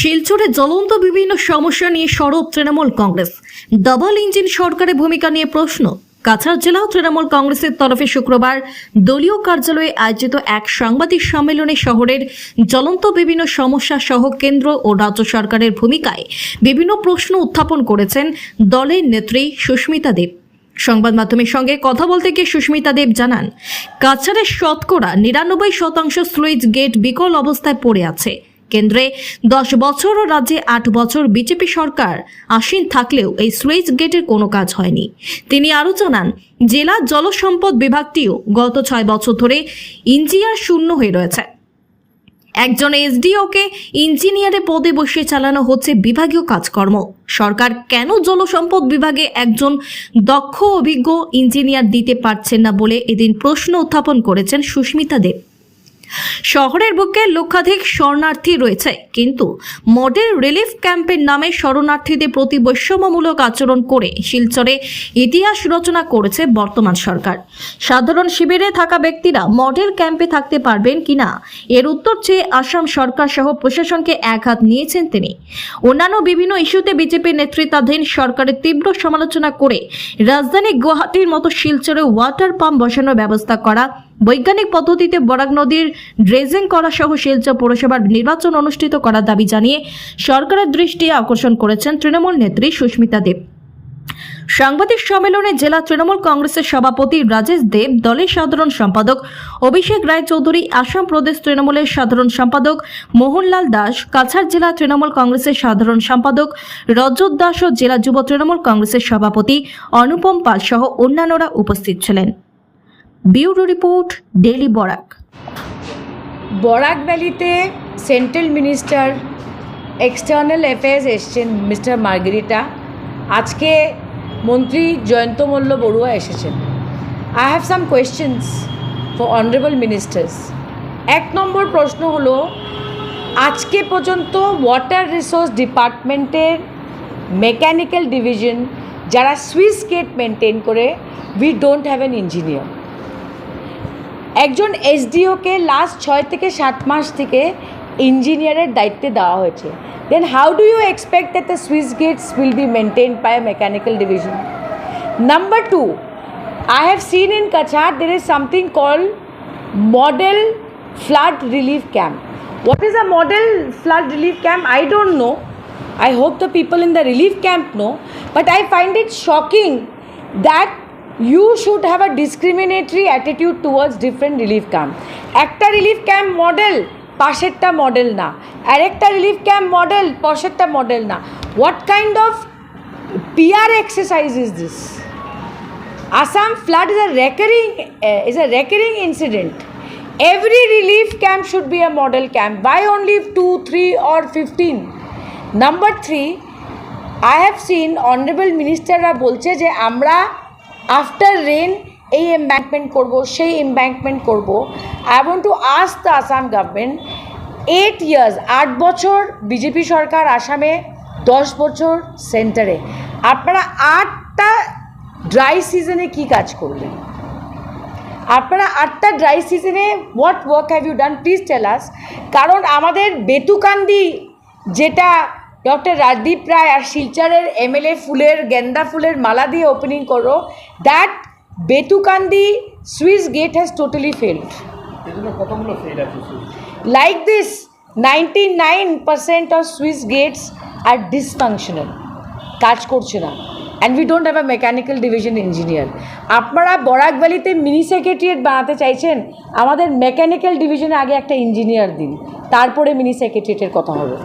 শিলচরে জ্বলন্ত বিভিন্ন সমস্যা নিয়ে সরব তৃণমূল কংগ্রেস। ডাবল ইঞ্জিন সরকারের ভূমিকা নিয়ে প্রশ্ন। কাছাড় জেলাও তৃণমূল কংগ্রেসের তরফে শুক্রবার দলীয় কার্যালয়ে আয়োজিত এক সাংবাদিক সম্মেলনে শহরের জ্বলন্ত বিভিন্ন সমস্যা সহ কেন্দ্র ও রাজ্য সরকারের ভূমিকায় বিভিন্ন প্রশ্ন উত্থাপন করেছেন দলের নেত্রী সুস্মিতা দেব। সংবাদ মাধ্যমের সঙ্গে কথা বলতে গিয়ে সুস্মিতা দেব জানান, কাছাড়ের শতকরা নিরানব্বই শতাংশ স্লুইস গেট বিকল অবস্থায় পড়ে আছে। কেন্দ্রে দশ বছর ও রাজ্যে আট বছর বিজেপি সরকার আসীন থাকলেও এই স্লুইস গেটের কোনো কাজ হয়নি। তিনি আরও জানান, জেলা জলসম্পদ বিভাগটিও গত ছয় বছর ধরে ইঞ্জিনিয়ার শূন্য হয়ে রয়েছে। একজন এসডিওকে ইঞ্জিনিয়ারের পদে বসিয়ে চালানো হচ্ছে বিভাগীয় কাজকর্ম। সরকার কেন জলসম্পদ বিভাগে একজন দক্ষ অভিজ্ঞ ইঞ্জিনিয়ার দিতে পারছেন না বলে এদিন প্রশ্ন উত্থাপন করেছেন সুস্মিতা দেব। শহরের বুকে লক্ষাধিক শরণার্থী রয়েছে, কিন্তু মডেল রিলিফ ক্যাম্পের নামে শরণার্থীদের প্রতি বৈষম্যমূলক আচরণ করে শিলচরে ইতিহাস রচনা করেছে বর্তমান সরকার। সাধারণ শিবিরে থাকা ব্যক্তিরা মডেল ক্যাম্পে থাকতে পারবেন কিনা এর উত্তর চেয়ে আসাম সরকার সহ প্রশাসনকে এক হাত নিয়েছেন তিনি। অন্যান্য বিভিন্ন ইস্যুতে বিজেপির নেতৃত্বাধীন সরকারের তীব্র সমালোচনা করে রাজধানী গুয়াহাটির মতো শিলচরে ওয়াটার পাম্প বসানোর ব্যবস্থা করা বৈজ্ঞানিক পদ্ধতিতে বরাক নদীর ড্রেজিং করা সহ শিলচর পৌরসভার নির্বাচন অনুষ্ঠিত করার দাবি জানিয়ে সরকারের দৃষ্টি আকর্ষণ করেছেন তৃণমূল নেত্রী সুস্মিতা দেব। সাংবাদিক সম্মেলনে জেলা তৃণমূল কংগ্রেসের সভাপতি রাজেশ দেব, দলের সাধারণ সম্পাদক অভিষেক রায় চৌধুরী আসাম প্রদেশ তৃণমূলের সাধারণ সম্পাদক মোহনলাল দাস, কাছাড় জেলা তৃণমূল কংগ্রেসের সাধারণ সম্পাদক রজত দাস ও জেলা যুব তৃণমূল কংগ্রেসের সভাপতি অনুপম পাল সহ অন্যান্যরা উপস্থিত ছিলেন। Bureau report, daily Barak. Barak ভ্যালিতে central minister external affairs এসছেন মিস্টার মার্গেরিটা। আজকে মন্ত্রী জয়ন্ত মল্ল বড়ুয়া এসেছেন। I have some questions for honourable ministers এক নম্বর প্রশ্ন হলো, আজকে পর্যন্ত ওয়াটার রিসোর্স ডিপার্টমেন্টের মেকানিক্যাল ডিভিশন যারা সুইস গেট মেনটেন করে we don't have an engineer একজন এসডিওকে লাস্ট ছয় থেকে সাত মাস থেকে ইঞ্জিনিয়ারের দায়িত্বে দেওয়া হয়েছে। Then how do you expect that the Swiss gates will be maintain by a mechanical division number two I have seen in Cachar there is something call model flood relief camp what is a model flood relief camp I don't know I hope the people in the relief camp know but I find it shocking that you should have a discriminatory attitude towards different relief camp. একটা relief camp model পাশেরটা model না আরেকটা relief camp model পাশেরটা model না what kind of PR exercise is this Assam flood is a recurring uh, is a recurring incident. Every relief camp should be a model camp. Why only two, three, or fifteen? Number three, I have seen honorable ministerরা বলছে যে আমরা after rain এই এম্ব্যাঙ্কমেন্ট করব, সেই embankment করব। I want to ask the Assam government eight years আট বছর বিজেপি সরকার আসামে, দশ বছর সেন্টারে আপনারা আটটা ড্রাই সিজনে কি কাজ করলেন? আপনারা আটটা ড্রাই সিজনে what work have you done please tell us কারণ আমাদের বেতুকান্দি যেটা ডক্টর রাজদীপ রায় আর শিলচরের এমএলএ ফুলের গেন্দা ফুলের মালা দিয়ে ওপেনিং করো। That Betukandi Swiss gate has totally failed like this ninety nine 99% of swiss gates are dysfunctional. কাজ করছে না। And we don't have a mechanical division engineer আপনারা বরাক ভ্যালিতে মিনি সেক্রেটারিয়েট বানাতে চাইছেন আমাদের মেকানিক্যাল ডিভিশনে আগে একটা ইঞ্জিনিয়ার দিন। তারপরে মিনি সেক্রেটারিয়েটের কথা হবে।